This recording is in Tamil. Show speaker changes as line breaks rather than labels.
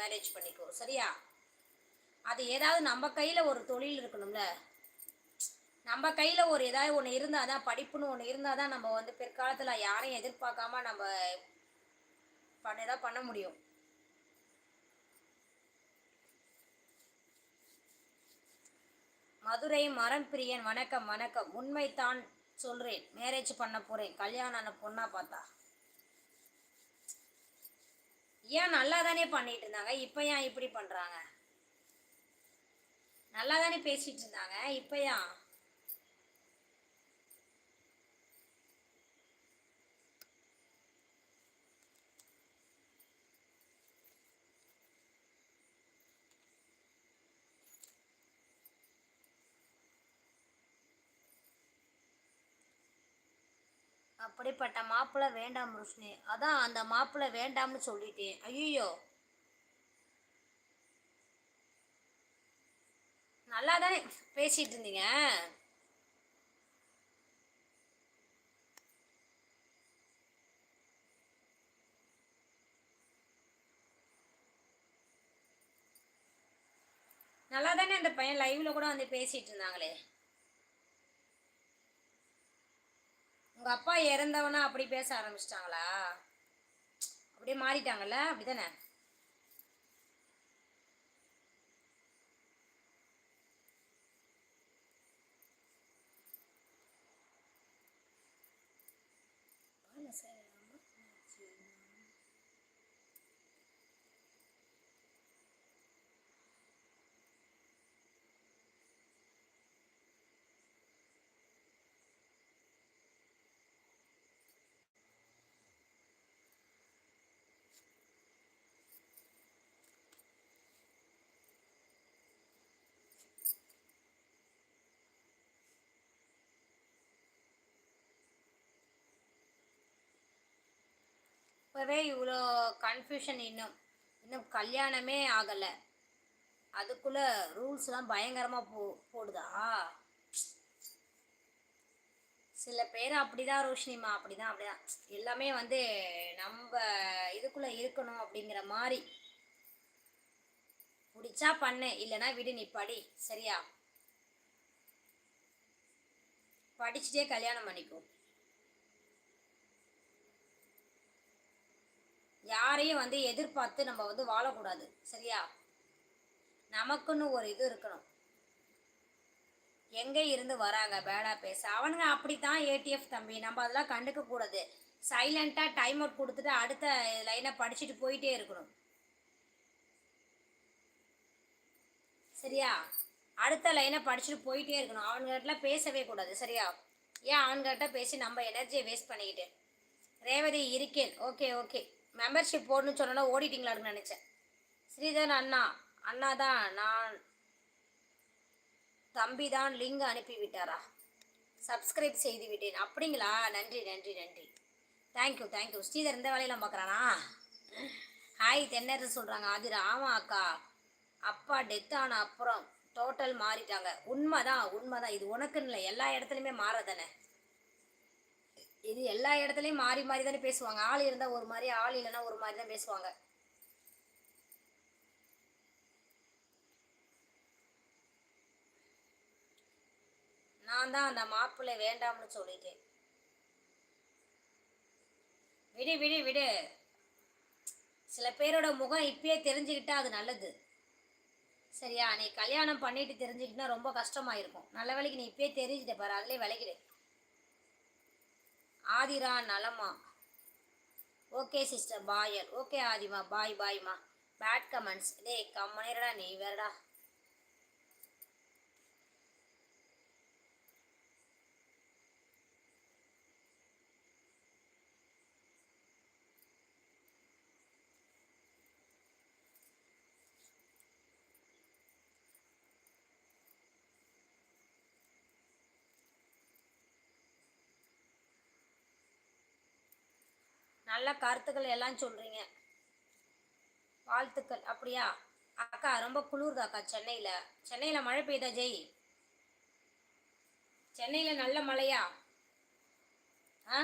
மேரேஜ் பண்ணிக்கோ சரியா? அது ஏதாவது நம்ம கையில் ஒரு தொழில் இருக்கணும்ல. நம்ம கையில் ஒரு ஏதாவது ஒன்று இருந்தால் தான் படிப்புன்னு ஒன்று இருந்தால் தான் நம்ம வந்து பிற்காலத்தில் யாரையும் எதிர்பார்க்காம நம்ம பண்ண ஏதாவது பண்ண முடியும். மதுரை மரம் பிரியன் வணக்கம் வணக்கம். உண்மைத்தான் சொல்கிறேன் மேரேஜ் பண்ண போகிறேன் கல்யாணம் ஆன பொண்ணா பார்த்தா. ஏன் நல்லா தானே பண்ணிட்டு இருந்தாங்க இப்போ ஏன் இப்படி பண்ணுறாங்க நல்லா தானே பேசிட்டு இருந்தாங்க இப்போ ஏன்? அப்படிப்பட்ட மாப்பிள்ளை வேண்டாம் ருஷ்ணி அதான் அந்த மாப்பிள்ளை வேண்டாம்னு சொல்லிட்டேன். ஐயோ நல்லா தானே பேசிட்டு இருந்தீங்க நல்லா தானே அந்த பையன் லைவ்ல கூட வந்து பேசிட்டு இருந்தாங்களே உங்க அப்பா இறந்தவனா அப்படி பேச ஆரம்பிச்சிட்டாங்களா? அப்படியே மாறிட்டாங்கல்ல? அப்படிதானே? இப்போவே இவ்வளோ கன்ஃபியூஷன் இன்னும். இன்னும் கல்யாணமே ஆகலை. அதுக்குள்ளே ரூல்ஸ்லாம் பயங்கரமாக போ போடுதா? சில பேர் அப்படிதான் ரோஷினிமா அப்படிதான் அப்படிதான். எல்லாமே வந்து நம்ம இதுக்குள்ளே இருக்கணும் அப்படிங்கிற மாதிரி பிடிச்சா பண்ணு இல்லைன்னா விடு நீ படி சரியா? படிச்சுட்டே கல்யாணம் பண்ணிக்கும் யாரையும் வந்து எதிர்பார்த்து நம்ம வந்து வாழக்கூடாது. சரியா? நமக்குன்னு ஒரு இது இருக்கணும். எங்கே இருந்து வராங்க? பேடா பேச அவனுங்க அப்படித்தான் ஏடிஎஃப் தம்பி. நம்ம அதெல்லாம் கண்டுக்க கூடாது. சைலண்ட்டாக டைம் அவுட் கொடுத்துட்டு அடுத்த லைனை படிச்சுட்டு போயிட்டே இருக்கணும். சரியா? அடுத்த லைனை படிச்சுட்டு போயிட்டே இருக்கணும். அவன்கிட்டலாம் பேசவே கூடாது. சரியா? ஏன் அவன்கிட்ட பேசி நம்ம எனர்ஜியை வேஸ்ட் பண்ணிக்கிட்டு? ரேவதி இருக்கேன். ஓகே ஓகே மெம்பர்ஷிப் போடணும்னு சொன்னா ஓடிட்டீங்களான்னு நினச்சேன். ஸ்ரீதர் அண்ணா அண்ணா தான் நான் தம்பி தான் லிங்க் அனுப்பி விட்டாரா சப்ஸ்கிரைப் செய்து விட்டேன் அப்படிங்களா? நன்றி நன்றி நன்றி. தேங்க்யூ தேங்க்யூ ஸ்ரீதர் இந்த வேலையெல்லாம் பார்க்குறானா? ஹாய் தென்னரசு சொல்கிறாங்க ஆதிரா ஆமாம் அக்கா. அப்பா டெத் ஆன அப்புறம் டோட்டல் மாறிட்டாங்க. உண்மைதான் உண்மைதான். இது உனக்குன்னு இல்லை. எல்லா இடத்துலையுமே மாறதானே? இது எல்லா இடத்துலையும் மாறி மாறி தானே பேசுவாங்க. ஆள் இருந்தால் ஒரு மாதிரி ஆள் இல்லைன்னா ஒரு மாதிரி தான் பேசுவாங்க. நான் தான் அந்த மாப்பிள்ளை வேண்டாம்னு சொல்லிட்டேன். விடு விடு விடு. சில பேரோட முகம் இப்பயே தெரிஞ்சுக்கிட்டா அது நல்லது. சரியா? நீ கல்யாணம் பண்ணிட்டு தெரிஞ்சுக்கிட்டா ரொம்ப கஷ்டமாயிருக்கும். நல்ல வேலைக்கு நீ இப்பயே தெரிஞ்சுட்ட பாரு. அதுலேயே விளைக்கிடு. ஆதிரா நலமா? ஓகே சிஸ்டர் பாயர் ஓகே ஆதிமா பாய் பாய்மா பேட் கமெண்ட்ஸ் டேய் கம்மனிரடா நீ வேறடா நல்ல கருத்துக்கள் எல்லாம் சொல்கிறீங்க வாழ்த்துக்கள். அப்படியா? அக்கா ரொம்ப குளிர்தா அக்கா சென்னையில். சென்னையில் மழை பெய்யுதா ஜெய்? சென்னையில் நல்ல மழையா? ஆ?